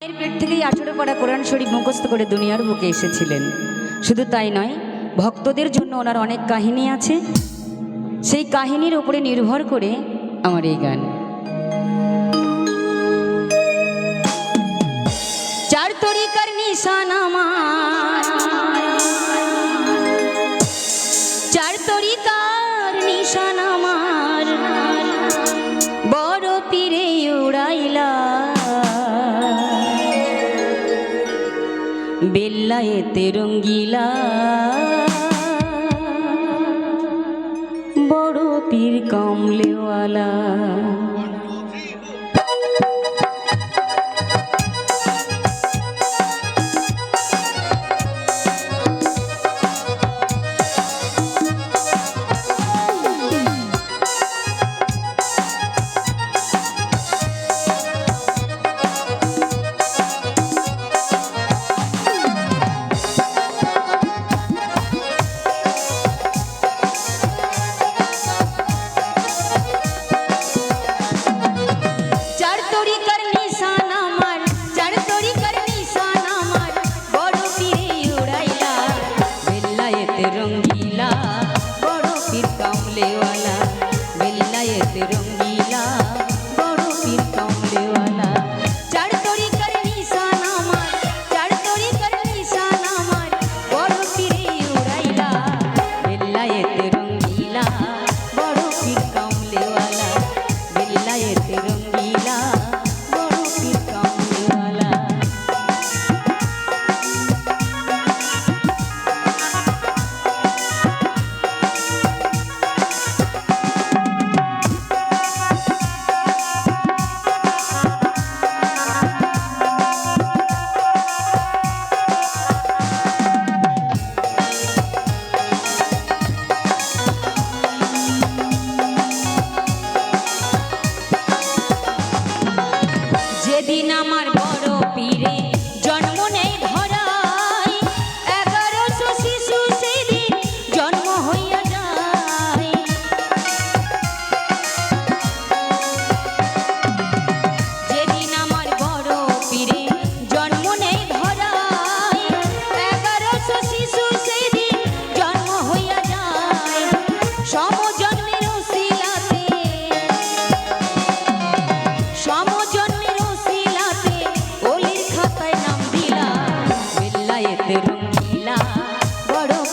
এর পেট থেকেই আঠেরো পড়া কোরআন শরীফ মুখস্থ করে দুনিয়ার বুকে এসেছিলেন। শুধু তাই নয়, ভক্তদের জন্য ওনার অনেক কাহিনী আছে। সেই কাহিনীর উপরে নির্ভর করে আমার এই গান। চার তরিকার নিশান আমার বেল্লায়েতে রঙ্গিলা। বড় পীর কমলেওয়ালা। যেদিন আমার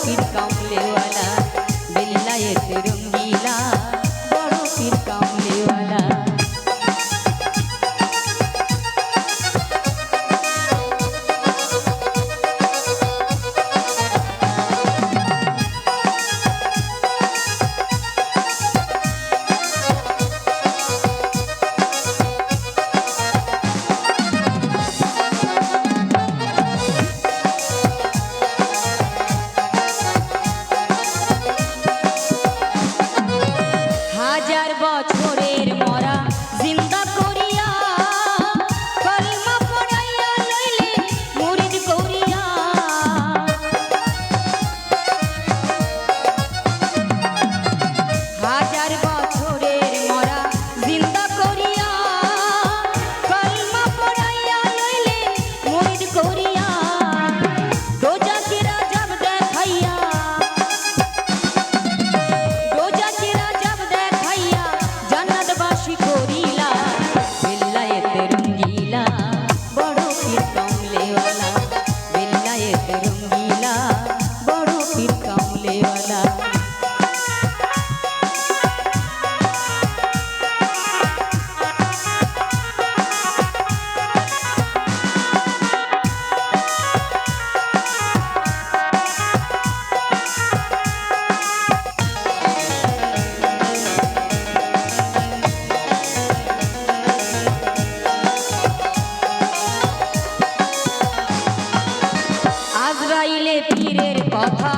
হাসির কামলেওয়ালা 不怕。